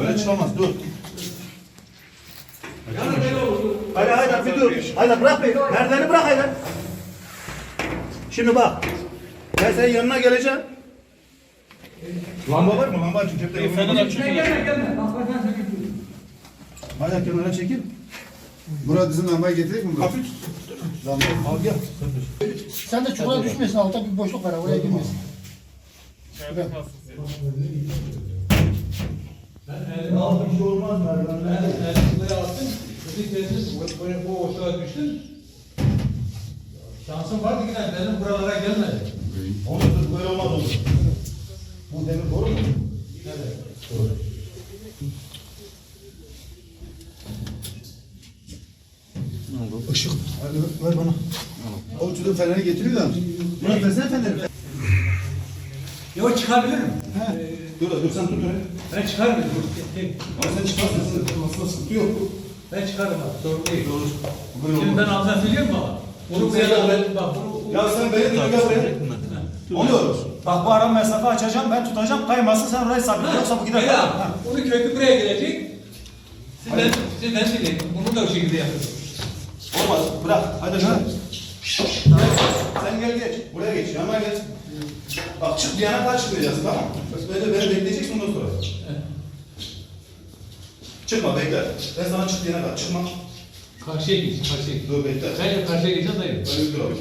Öyle çıkamaz dur. Haydi haydi bir dur. Haydi bırak beni. Merdiveni bırak haydi. Şimdi bak. Ben senin yanına geleceğim. Lamba var mı? Lamba açın. Cepte fener açın. Haydi kenara çekil. Murat bizim lambayı getirecek mi? Hafif. Lamba al gel. Sen de çukura düşmesin altta bir boşluk var oraya girmesin. Al bir şey olmaz merdivenler. Buraya attın, dedi kendiniz bu bu boşluğa düştün. Şansın vardı yine benim buralara gelmedi. Olur dur böyle olmaz olur. Bu demir doğru mu? Işık. Hadi ver- ver bana. O çocuğun feneri getiriyor da. Murat versene feneri. Yok çıkabilirim. Dur dur sen tut orayı. Ben çıkarım. Ama sen çıkarsın. Aslında sıkıntı yok. Ben çıkarım abi. Sorun değil. Olur. Böyle Şimdi ben söyleyeyim mi baba? Bunu buraya da bak Ya sen beni dinle gel buraya. Olur. Bak bu ara mesafe açacağım, ben tutacağım, kaymasın sen orayı sabit. Yoksa bu gider. Ha. Bunu kökü buraya gelecek. Sizden, sizden dinleyin. Bunu da o şekilde yapıyoruz. Olmaz. Bırak. Hadi şöyle. Sen gel geç. Buraya geç. Yanıma geç. Bak çık diyene kadar çıkmayacaksın tamam mı? Beni, beni bekleyeceksin ondan sonra. Çıkma bekle. Ben sana çık diyene kadar çıkma. Karşıya geç, karşıya geç. Dur bekle. Ben de karşıya geçeceğim dayı. Böyle dur abi.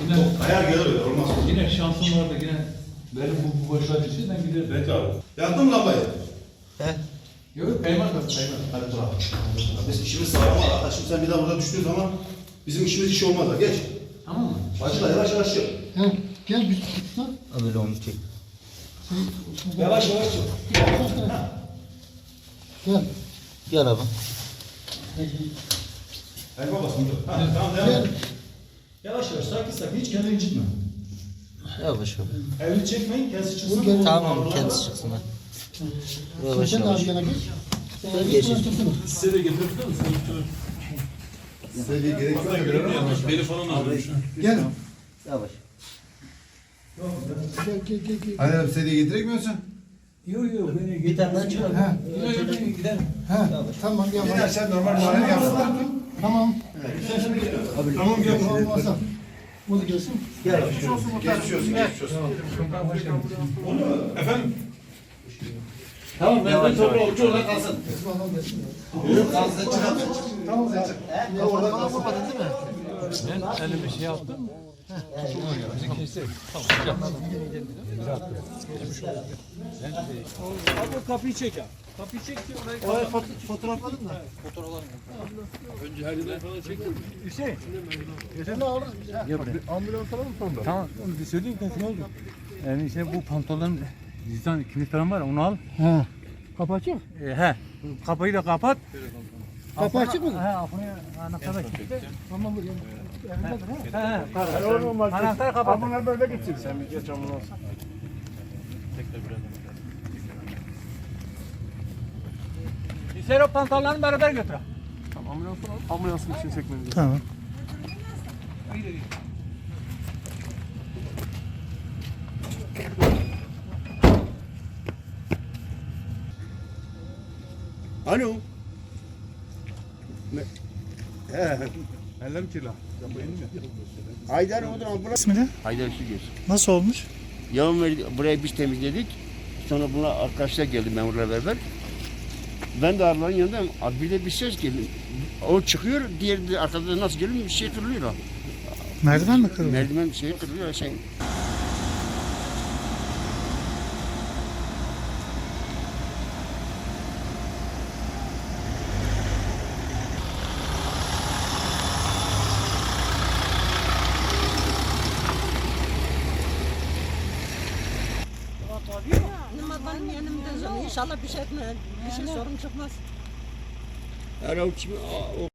Yine, Ayar gelir öyle olmaz. yine şansım vardı yine. Benim bu, bu boşluğa düşse ben giderim. Bekle abi. Yaktın mı lambayı? Yok kaymaz bak kaymaz. Hadi dur abi. Biz işimiz sağlam. Hatta şimdi sen bir daha burada düştüğün zaman bizim işimiz iş olmaz ha. Geç. Tamam mı? Başla yavaş yavaş çık. Gel, gel bir tutsa. Böyle onu çek. Yavaş yavaş çık. Gel. Gel abi. El babasını dur. Ha, tamam devam et. Yavaş yavaş, sakin sakin, hiç kendini incitme. Yavaş abi. Elini çekmeyin, kendisi çıksın. Gel. Tamam kendisi çıksın ha. Yavaş Sen de yavaş. abi gene geç. Sen Geç. geç. tutsana. Size de gerek yok. Gel. Yavaş. Gel, gel, gel, gel. Hayır abi sedye getirek mi sen? Yok yok beni Bir tane daha çık abi. Ha, Yok yok beni giderim. ha, tamam gel. Gider sen normal muayene yapsın. Tamam. Sen şimdi gel. Tamam gel. Tamam Hasan. Bu da gelsin. Geçmiş olsun, geçmiş olsun. Efendim? Tamam ben de toplu Ucu orada kalsın. Tamam gelsin. Kalsın çıkalım. Tamam ya. Ya orada bana vurmadın değil mi? Ben elime şey yaptım. Abi kapıyı çek ya. Kapıyı çek ki orayı Oraya foto- fotoğrafladın mı? Önce haliden falan çektim. Hüseyin. Yeterli alırız biz. Ambulans alalım sonra. Tamam, onu bir söyleyeyim ki ne oldu? Yani işte bu pantolonun cüzdan kimlik falan var onu al. Ha. Kapı açık. E, he, kapıyı da kapat. Kapı açık mı? He, afını anahtarı kilitli. Tamam. Evindedir ha. He, he, anahtar kapat. Bunlar böyle gitsin. Sen bir geç ambulans. Hüseyin o pantolonlarını beraber götür. Ambulans alalım, ambulansın için çekmemiz Tamam. Alo. Ellerim kirli. Haydar odur ambulans. İsmi Haydar Sügür. Nasıl olmuş? Yağmur verdik, burayı biz temizledik. Sonra buna arkadaşlar geldi memurla beraber. Ben de arabanın yanındayım. Abi bir de bir ses geldi. O çıkıyor, diğeri de arkada nasıl geliyor bir şey kırılıyor. Merdiven mi kırıldı? Merdiven şey kırılıyor. Şey. Benim yanımda canım. İnşallah bir şey etmez. Bir şey sorun çıkmaz. Yani